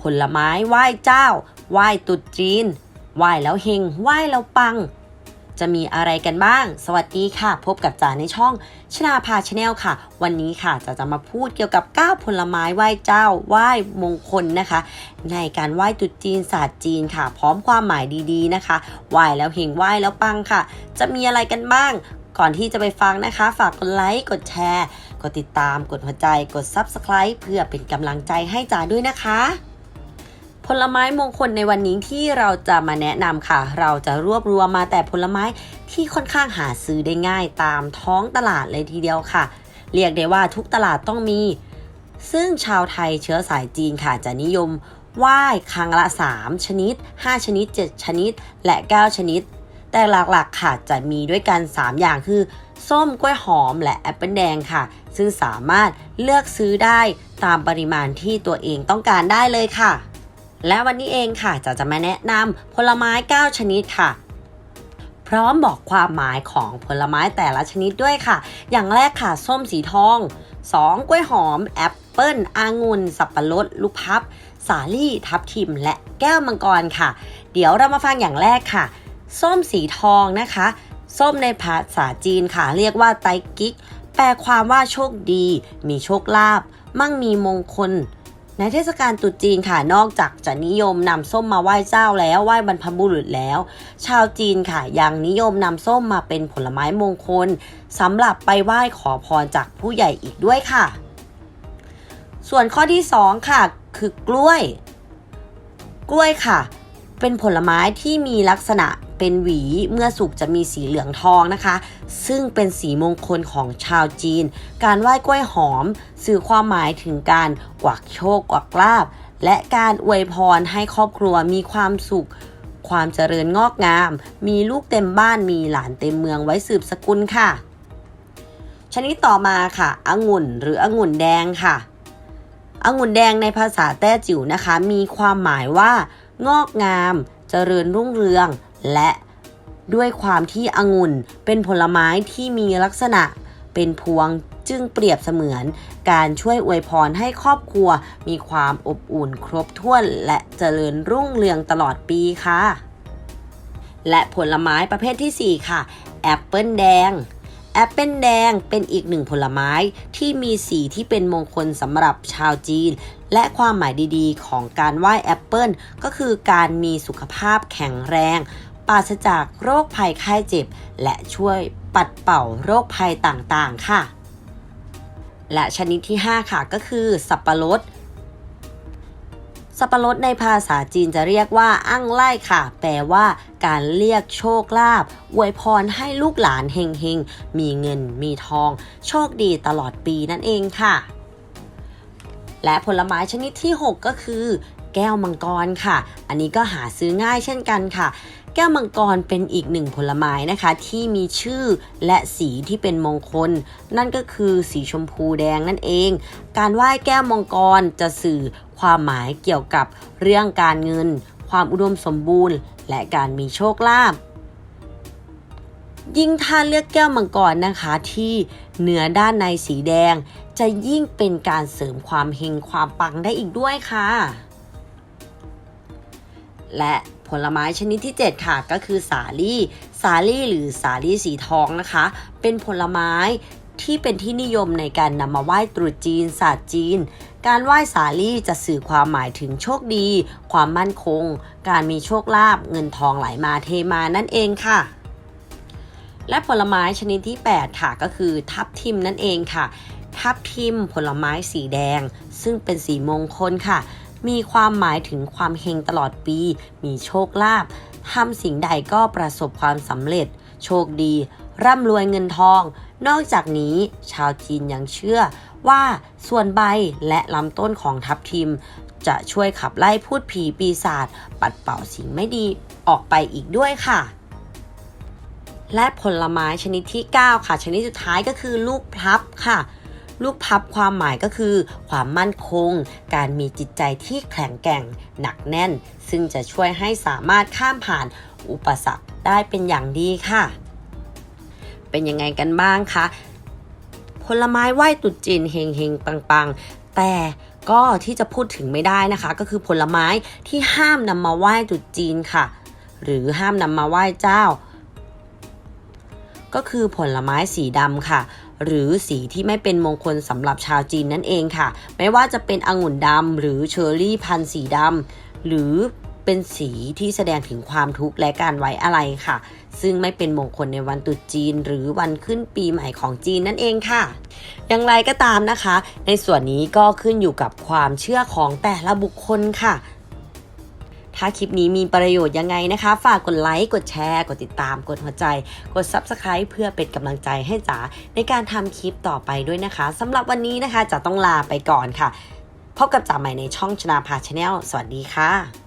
ผลไม้ไหว้เจ้า ไหว้ตรุษจีน ไหว้แล้วเฮง ไหว้แล้วปัง จะมีอะไรกันบ้าง สวัสดีค่ะ พบกับจ๋าในช่องชนาภาชาแนลค่ะ วันนี้ค่ะจะจะมาพูดเกี่ยวกับ 9 ผลไม้ไหว้เจ้า ไหว้มงคลนะคะ ในการไหว้ตรุษจีนศาสตร์จีนค่ะ พร้อมความหมายดีๆนะคะ ไหว้แล้วเฮง ไหว้แล้วปังค่ะ จะมีอะไรกันบ้างก่อนที่จะไปฟังนะคะ ฝากกดไลค์ กดแชร์ กดติดตาม กดหัวใจ กด Subscribe เพื่อเป็นกำลังใจให้จ๋าด้วยนะคะ ผลไม้มงคลในวันนี้ที่เราจะมาแนะนำค่ะ เราจะรวบรวมมาแต่ผลไม้ที่ค่อนข้างหาซื้อได้ง่ายตามท้องตลาดเลยทีเดียวค่ะ เรียกได้ว่าทุกตลาดต้องมี ซึ่งชาวไทยเชื้อสายจีนค่ะจะนิยมไหว้ครั้งละ 3 ชนิด 5 ชนิด 7 ชนิด และ 9 ชนิด แต่หลักๆค่ะจะมีด้วยกัน 3 อย่างคือ ส้มกล้วยหอมและแอปเปิลแดงค่ะ ซึ่งสามารถเลือกซื้อได้ตามปริมาณที่ตัวเองต้องการได้เลยค่ะ และวันนี้เองค่ะจะจะมาแนะนำผลไม้ 9 ชนิดค่ะ พร้อมบอกความหมายของผลไม้แต่ละชนิดด้วยค่ะ อย่างแรกค่ะ ส้มสีทอง 2. กล้วยหอม แอปเปิ้ลองุ่น สับปะรด ลูกพับ สาลี่ ทับทิม และแก้วมังกรค่ะ เดี๋ยวเรามาฟังอย่างแรกค่ะ ส้มสีทองนะคะ ส้มในภาษาจีนค่ะ เรียกว่าไตกิกแปลความว่าโชคดี มีโชคลาภ มั่งมีมงคล ในเทศกาลตรุษจีนค่ะนอกจากจะนิยมนำส้มมาไหว้เจ้าแล้วไหว้บรรพบุรุษแล้ว ชาวจีนค่ะยังนิยมนำส้มมาเป็นผลไม้มงคลสำหรับไปไหว้ขอพรจากผู้ใหญ่อีกด้วยค่ะ ส่วนข้อที่ 2 ค่ะ คือกล้วย กล้วยค่ะ เป็นผลไม้ที่มีลักษณะ เป็นหวี เมื่อสุกจะมีสีเหลืองทองนะคะ ซึ่งเป็นสีมงคลของชาวจีน การไหว้กล้วยหอม สื่อความหมายถึงการกวักโชคกวักลาบ และการอวยพรให้ครอบครัวมีความสุข ความเจริญงอกงาม มีลูกเต็มบ้านมีหลานเต็มเมืองไว้สืบสกุลค่ะ ชนิดต่อมาค่ะองุ่นหรือองุ่นแดงค่ะองุ่นแดงในภาษาแต้จิ๋วนะคะ มีความหมายว่า งอกงาม เจริญรุ่งเรือง และด้วยความที่องุ่นเป็นผลไม้ที่มีลักษณะเป็นพวงจึงเปรียบเสมือน การช่วยอวยพรให้ครอบครัวมีความอบอุ่นครบถ้วนและเจริญรุ่งเรืองตลอดปีค่ะ และผลไม้ประเภทที่ 4 ค่ะ แอปเปิลแดง แอปเปิลแดงเป็นอีกหนึ่งผลไม้ที่มีสีที่เป็นมงคลสำหรับชาวจีน และความหมายดีๆ ของการไหว้แอปเปิลก็คือการมีสุขภาพแข็งแรง ปราศจากโรคภัยไข้เจ็บ และช่วยปัดเป่าโรคภัยต่างๆ ค่ะ และชนิดที่ 5 ค่ะก็คือ สับปะรด สับปะรดในภาษาจีนจะเรียกว่าอั้งไล่ค่ะ แปลว่าการเรียกโชคลาภอวยพรให้ลูกหลานเฮงเฮงๆ มีเงินมีทอง โชคดีตลอดปีนั่นเองค่ะ และผลไม้ชนิดที่ 6 ก็คือแก้วมังกรค่ะ อันนี้ก็หาซื้อง่ายเช่นกันค่ะ แก้วมังกรเป็นอีกหนึ่งผลไม้นะคะ ที่มีชื่อและสีที่เป็นมงคล นั่นก็คือสีชมพูแดงนั่นเอง การไหว้แก้วมังกรจะสื่อความหมายเกี่ยวกับเรื่องการเงิน ความอุดมสมบูรณ์ และการมีโชคลาภยิ่งถ้าเลือกแก้วมังกรนะคะที่เหนือด้านในสีแดง จะยิ่งเป็นการเสริมความเฮงความปังได้อีกด้วยค่ะ และ ผลไม้ชนิดที่ 7 ค่ะก็คือสาลี่ สาลี่หรือสาลี่สีทองนะคะ เป็นผลไม้ที่เป็นที่นิยมในการนำมาไหว้ตรุษจีนศาสตร์จีน การไหว้สาลี่จะสื่อความหมายถึงโชคดี ความมั่นคง การมีโชคลาภเงินทองไหลามาเทมานั่นเองค่ะ และผลไม้ชนิดที่ 8 ค่ะก็คือทับทิมนั่นเองค่ะ ทับทิมผลไม้สีแดง ซึ่งเป็นสีมงคลค่ะ มีความหมายถึงความเฮงตลอดปี มีโชคลาภทำสิ่งใดก็ประสบความสำเร็จ โชคดี ร่ำรวยเงินทอง นอกจากนี้ชาวจีนยังเชื่อว่าส่วนใบและลำต้นของทับทิม จะช่วยขับไล่พูดผีปีศาจปัดเป่าสิ่งไม่ดีออกไปอีกด้วยค่ะ และผลไม้ชนิดที่ 9 ค่ะ ชนิดสุดท้ายก็คือลูกพลับค่ะ ลูกพับความหมายก็คือ ความมั่นคง การมีจิตใจที่แข็งแกร่งหนักแน่น ซึ่งจะช่วยให้สามารถข้ามผ่านอุปสรรคได้เป็นอย่างดีค่ะ เป็นยังไงกันบ้างคะผลไม้ไหว้ตรุษจีนเฮงเฮงปังปังๆ แต่ก็ที่จะพูดถึงไม่ได้นะคะ ก็คือผลไม้ที่ห้ามนำมาไหว้ตรุษจีนค่ะ หรือห้ามนำมาไหว้เจ้า ก็คือผลไม้สีดำค่ะ หรือสีที่ไม่เป็นมงคลสำหรับชาวจีนนั่นเองค่ะ ไม่ว่าจะเป็นองุ่นดำหรือเชอร์รี่พันธุ์สีดำหรือเป็นสีที่แสดงถึงความทุกข์และการไว้อะไรค่ะ ซึ่งไม่เป็นมงคลในวันตรุษจีน หรือวันขึ้นปีใหม่ของจีนนั่นเองค่ะ อย่างไรก็ตามนะคะ ในส่วนนี้ก็ขึ้นอยู่กับความเชื่อของแต่ละบุคคลค่ะ ถ้าคลิปนี้มีประโยชน์ยังไงนะคะ ฝากกดไลค์ กดแชร์ กดติดตาม กดหัวใจ กด Subscribe เพื่อเป็นกำลังใจให้จ๋าในการทำคลิปต่อไปด้วยนะคะสำหรับวันนี้นะคะจะต้องลาไปก่อนค่ะ พบกับจ๋าใหม่ในช่องชนาภาชาแนลสวัสดีค่ะ